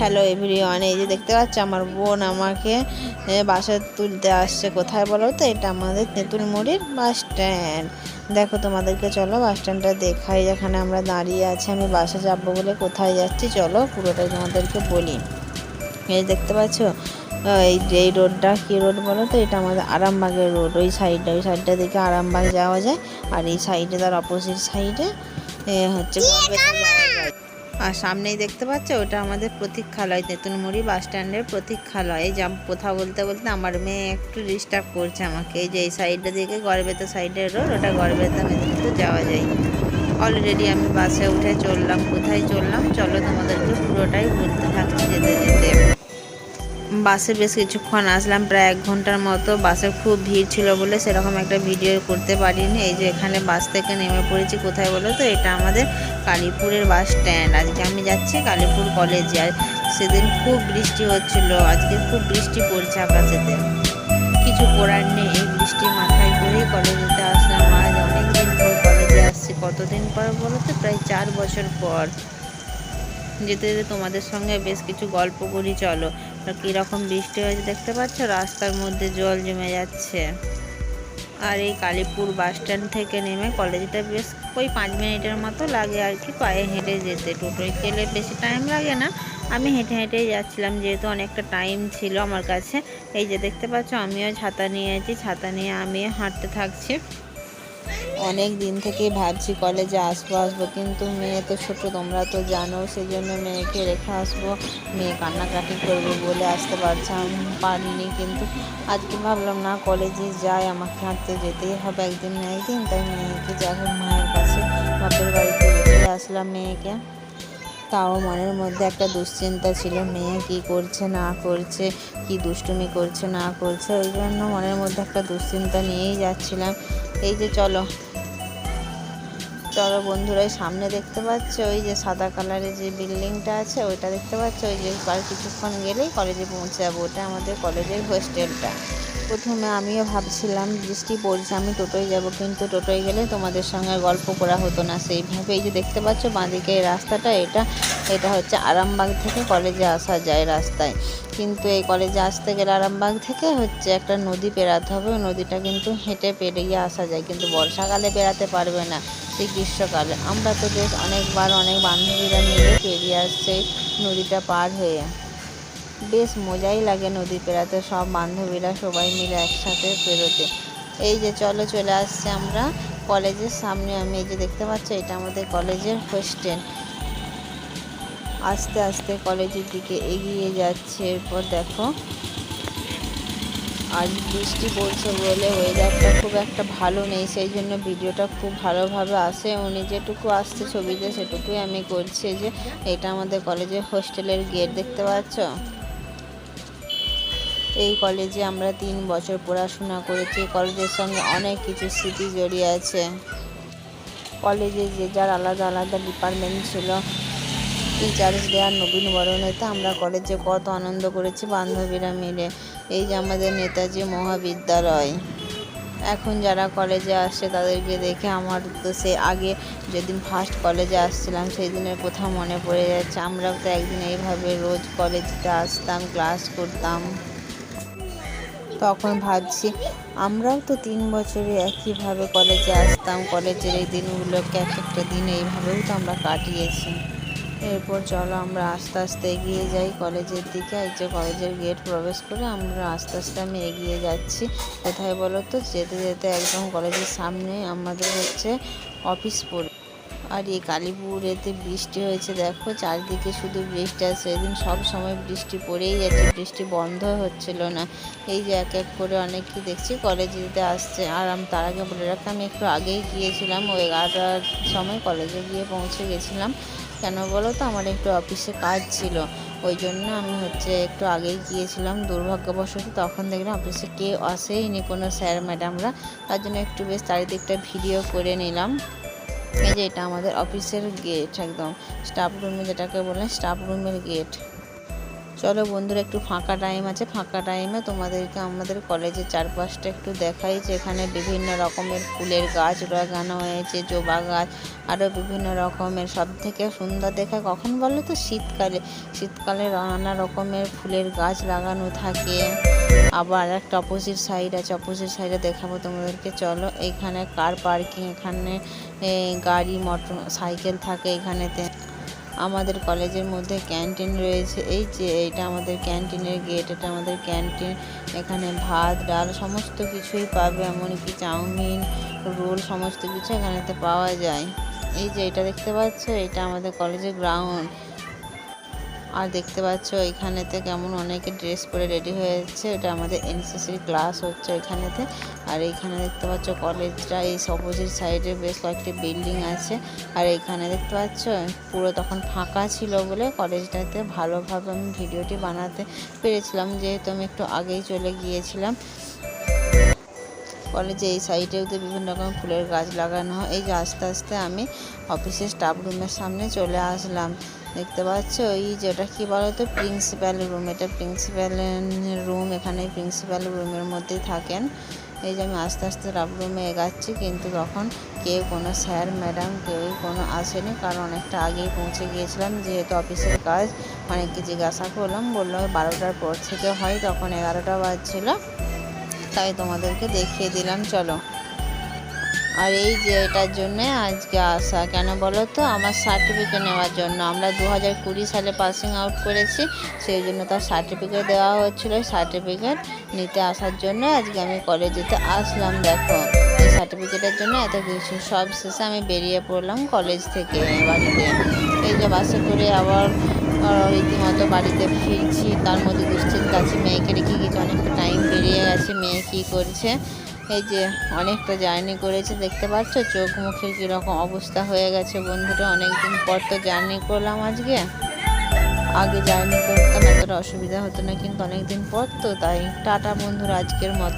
Hello everyone এই যে দেখতে পাচ্ছ আমার বোন আমাকে এ, বাসে তুলতে আসছে। কোথায় বলো তো? এটা আমাদের তেঁতুলমুড়ির বাস স্ট্যান্ড। দেখো তোমাদেরকে চলো বাস স্ট্যান্ডটা দেখাই। যেখানে আমরা দাঁড়িয়ে আছি আমি বাসে যাব বলে কোথায় যাচ্ছি চলো পুরোটাই তোমাদেরকে বলি। এই দেখতে পাচ্ছ এই যে এই রোডটা কি রোড বলো তো? এটা আমাদের আরামবাগের রোড। ওই সাইডটা ওই সাইডটা দিকে আরামবাগ যাওয়া যায়। আর এই সাইডে তার অপোজিট সাইডে হচ্ছে আর সামনেই দেখতে পাচ্ছ, ওটা আমাদের প্রতীক্ষালয়, তেঁতুলমুড়ি বাস স্ট্যান্ডের প্রতীক্ষালয়। এই যা কথা বলতে বলতে আমার মেয়ে একটু ডিস্টার্ব করছে আমাকে। এই যে এই সাইডটা দিকে, গড়বেতা সাইডের রোড ওটা গড়বেতা মেদিনীপুর যাওয়া যায়। অলরেডি আমি বাসে উঠে চললাম, কোথায় চললাম? চলো তোমাদেরকে পুরোটাই বলতে থাকছি যেতে যেতে। বাসে বেশ কিছুক্ষণ আসলাম, প্রায় এক ঘণ্টার মতো। বাসে খুব ভিড় ছিল বলে সেরকম একটা ভিডিও করতে পারিনি। এই যে এখানে বাস থেকে নেমে পড়েছি, কোথায় বলো তো? এটা আমাদের কালীপুরের বাস স্ট্যান্ড। আজকে আমি যাচ্ছি কালীপুর কলেজে। আর সেদিন খুব বৃষ্টি হচ্ছিল। আজকে খুব বৃষ্টি পড়ছে আকাশেতে। কিছু করার নেই, এই বৃষ্টি মাথায় করেই কলেজেতে আসলাম। আজ অনেকদিন পর কলেজে আসছি। কতদিন পর বলো তো? প্রায় চার বছর পর। যেতে যেতে তোমাদের সঙ্গে বেশ কিছু গল্প করি, চলো। আর কীরকম বৃষ্টি হয়েছে দেখতে পাচ্ছ? রাস্তার মধ্যে জল জমে যাচ্ছে। আর এই কালীপুর বাস স্ট্যান্ড থেকে নেমে কলেজটা বেশ ওই পাঁচ মিনিটের মতো লাগে আর কি, পায়ে হেঁটে যেতে। টোটোয় গেলে বেশি টাইম লাগে না। আমি হেঁটে হেঁটেই যাচ্ছিলাম, যেহেতু অনেকটা টাইম ছিল আমার কাছে। এই যে দেখতে পাচ্ছ, আমিও ছাতা নিয়েছি ছাতা নিয়ে আমিও হাঁটতে থাকছি। অনেক দিন থেকেই ভাবছি কলেজে আসব আসব, কিন্তু মেয়ে তো ছোট, তোমরা তো জানো সেই জন্য মেয়েকে রেখে আসব। মেয়ে কান্নাকাটি করবে বলে আসতে পারছিলাম পারিনি কিন্তু আজকে ভাবলাম, না, কলেজে যাই, আমাকে হাঁটতে যেতেই হবে, একদিন একদিন, তাই মেয়েকে যাব মায়ের কাছে, বাপের বাড়িতে রেখে আসলাম মেয়েকে। তাও মনের মধ্যে একটা দুশ্চিন্তা ছিল, মেয়ে কি করছে, না করছে, কি দুষ্টুমি করছে, না করছে ওই জন্য মনের মধ্যে একটা দুশ্চিন্তা নিয়েই যাচ্ছিলাম। এই যে চলো চলো বন্ধুরা সামনে দেখতে পাচ্ছ ওই যে সাদা কালারের যে বিল্ডিংটা আছে, ওইটা দেখতে পাচ্ছ, ওই যে আর কিছুক্ষণ গেলেই কলেজে পৌঁছে যাব, ওটা আমাদের কলেজের হোস্টেলটা প্রথমে আমিও ভাবছিলাম, বৃষ্টি পড়ছে, আমি টোটোয় যাব। কিন্তু টোটোয় গেলে তোমাদের সঙ্গে গল্প করা হতো না। সেইভাবে এই যে দেখতে পাচ্ছ, বাঁদিকে এই রাস্তাটা, এটা এটা হচ্ছে আরামবাগ থেকে কলেজে আসা যায় রাস্তায়। কিন্তু এই কলেজে আসতে গেলে আরামবাগ থেকে হচ্ছে একটা নদী পেরাতে হবে। নদীটা কিন্তু হেঁটে পেরিয়ে আসা যায়, কিন্তু বর্ষাকালে বেড়াতে পারবে না সেই গ্রীষ্মকালে। আমরা তো বেশ অনেকবার অনেক বান্ধবীরা মিলে পেরিয়ে আসছে নদীটা পার হয়ে। বেশ মজাই লাগে নদী পেরাতে সব বান্ধবীরা সবাই মিলে একসাথে পেরোতে এই যে চলো চলে আসছে আমরা কলেজের সামনে। আমি এই যে দেখতে পাচ্ছ, এটা আমাদের কলেজের হোস্টেল। আস্তে আস্তে কলেজের দিকে এগিয়ে যাচ্ছে। এরপর দেখো, আজ বৃষ্টি পড়ছে বলে ওয়েদারটা খুব একটা ভালো নেই। সেই জন্য ভিডিওটা খুব ভালোভাবে আসে। উনি যেটুকু আসছে ছবিতে, সেটুকুই আমি করছি। যে, এটা আমাদের কলেজের হোস্টেলের গেট দেখতে পাচ্ছ? এই কলেজে আমরা তিন বছর পড়াশোনা করেছি। কলেজের সঙ্গে অনেক কিছু স্মৃতি জড়িয়ে আছে। কলেজে যে যার আলাদা আলাদা ডিপার্টমেন্ট ছিল টিচার্স ডে আর নবীন বরণেতে আমরা কলেজে কত আনন্দ করেছি বান্ধবীরা মিলে। এই যে আমাদের নেতাজি মহাবিদ্যালয়। এখন যারা কলেজে আসছে তাদেরকে দেখে আমার তো সে আগে যেদিন ফার্স্ট কলেজে আসছিলাম সেই দিনের কথা মনে পড়ে যাচ্ছে। আমরাও তো একদিন এইভাবে রোজ কলেজে আসতাম ক্লাস করতাম। তখন ভাবছি, আমরাও তো তিন বছরে একইভাবে কলেজে আসতাম। কলেজের এই দিনগুলোকে এক একটা দিন এইভাবেও তো আমরা কাটিয়েছি। এরপর চলো আমরা আস্তে আস্তে এগিয়ে যাই কলেজের দিকে। এই যে কলেজের গেট প্রবেশ করে আমরা আস্তে আস্তে আমি এগিয়ে যাচ্ছি। কোথায় বলো তো? যেতে যেতে একদম কলেজের সামনে আমাদের হচ্ছে অফিস পড়ে আর এই কালীপুরেতে বৃষ্টি হয়েছে, দেখো চারদিকে শুধু বৃষ্টি আর সেদিন সব সময় বৃষ্টি পড়েই যাচ্ছে, বৃষ্টি বন্ধ হচ্ছিল না। এই যে এক এক করে অনেকে দেখছি কলেজে যেতে আসছে। আর আমি, তার আগে বলে রাখি, আমি একটু আগেই গিয়েছিলাম, ওই এগারোটার সময় কলেজে গিয়ে পৌঁছে গেছিলাম। কেন বলো তো, আমার একটু অফিসে কাজ ছিল। ওই জন্য আমি হচ্ছে একটু আগেই গিয়েছিলাম। দুর্ভাগ্যবশত তখন দেখলাম অফিসে কেউ আসেইনি কোনো স্যার ম্যাডামরা তার জন্য একটু বেশ চারিদিকটা ভিডিও করে নিলাম। এই যে এটা আমাদের অফিসের গেট একদম স্টাফ রুমে যেটাকে বলে স্টাফ রুমের গেট চলো বন্ধুরা, একটু ফাঁকা টাইম আছে, ফাঁকা টাইমে তোমাদেরকে আমাদের কলেজের চারপাশটা একটু দেখাই যে এখানে বিভিন্ন রকমের ফুলের গাছ লাগানো হয়েছে, জবা গাছ আরও বিভিন্ন রকমের। সব থেকে সুন্দর দেখা কখন বলো তো? শীতকালে। শীতকালে নানা রকমের ফুলের গাছ লাগানো থাকে। আবার একটা অপোজিট সাইড আছে অপোজিট সাইডে দেখাবো তোমাদেরকে। চলো এখানে কার পার্কিং এখানে গাড়ি মোটর সাইকেল থাকে এখানেতে। আমাদের কলেজের মধ্যে ক্যান্টিন রয়েছে। এই যে এইটা আমাদের ক্যান্টিনের গেট, এটা আমাদের ক্যান্টিন। এখানে ভাত, ডাল সমস্ত কিছুই পাবে, এমনকি চাউমিন, রোল সমস্ত কিছু এখানেতে পাওয়া যায়। এই যে এটা দেখতে পাচ্ছ, এটা আমাদের কলেজের গ্রাউন্ড। আর দেখতে পাচ্ছ এখানেতে কেমন অনেকে ড্রেস পরে রেডি হয়েছে। এটা আমাদের এনসিসির ক্লাস হচ্ছে এখানেতে। আর এইখানে দেখতে পাচ্ছ কলেজটা এই অপোজিট সাইডে বেশ কয়েকটি বিল্ডিং আছে। আর এখানে দেখতে পাচ্ছ, পুরো তখন ফাঁকা ছিল বলে কলেজটাতে ভালোভাবে আমি ভিডিওটি বানাতে পেরেছিলাম। যেহেতু আমি একটু আগেই চলে গিয়েছিলাম। কলেজে এই সাইডেও তো বিভিন্ন রকম ফুলের গাছ লাগানো হয়। এই যে আস্তে আস্তে আমি অফিসের স্টাফ রুমের সামনে চলে আসলাম। দেখতে পাচ্ছ? ওই যেটা কি বলো তো প্রিন্সিপাল রুম এটা প্রিন্সিপাল রুম এখানে প্রিন্সিপাল রুমের মধ্যেই থাকেন। এই যে আমি আস্তে আস্তে স্টাফ রুমে এগাচ্ছি, কিন্তু তখন কেউ কোনো স্যার ম্যাডাম কেউ কোনো আসেনি। কারণ অনেকটা আগেই পৌঁছে গিয়েছিলাম, যেহেতু অফিসের কাজ। অনেককে জিজ্ঞাসা করলাম, বলল বারোটার পর থেকে হয়, তখন এগারোটা বাজছিলো। তাই তোমাদেরকে দেখিয়ে দিলাম, চলো। আর এই যে এটার জন্যে আজকে আসা। কেন বলো তো? আমার সার্টিফিকেট নেওয়ার জন্য। আমরা দু হাজার কুড়ি সালে পাসিং আউট করেছি, সেই জন্য তার সার্টিফিকেট দেওয়া হচ্ছিল। সার্টিফিকেট নিতে আসার জন্য আজকে আমি কলেজেতে আসলাম, দেখো। এই সার্টিফিকেটের জন্য এত কিছু। সব শেষে আমি বেরিয়ে পড়লাম কলেজ থেকে, বাড়িতে। এই যে বাসে করে আবার রীতিমতো বাড়িতে ফিরছি। তার মধ্যে দুশ্চিন্তা আছে। মেয়েকে রেখে গেছি অনেকটা টাইম পেরিয়ে গেছে। মেয়ে কী করছে? এই যে অনেকটা জার্নি করেছে, দেখতে পাচ্ছ? চোখ মুখের কীরকম অবস্থা হয়ে গেছে বন্ধুরা। অনেকদিন পর তো জার্নি করলাম আজকে। আগে জার্নি করতাম, এতটা অসুবিধা হতো না কিন্তু অনেকদিন পর তো, তাই। টাটা বন্ধুরা আজকের মতো।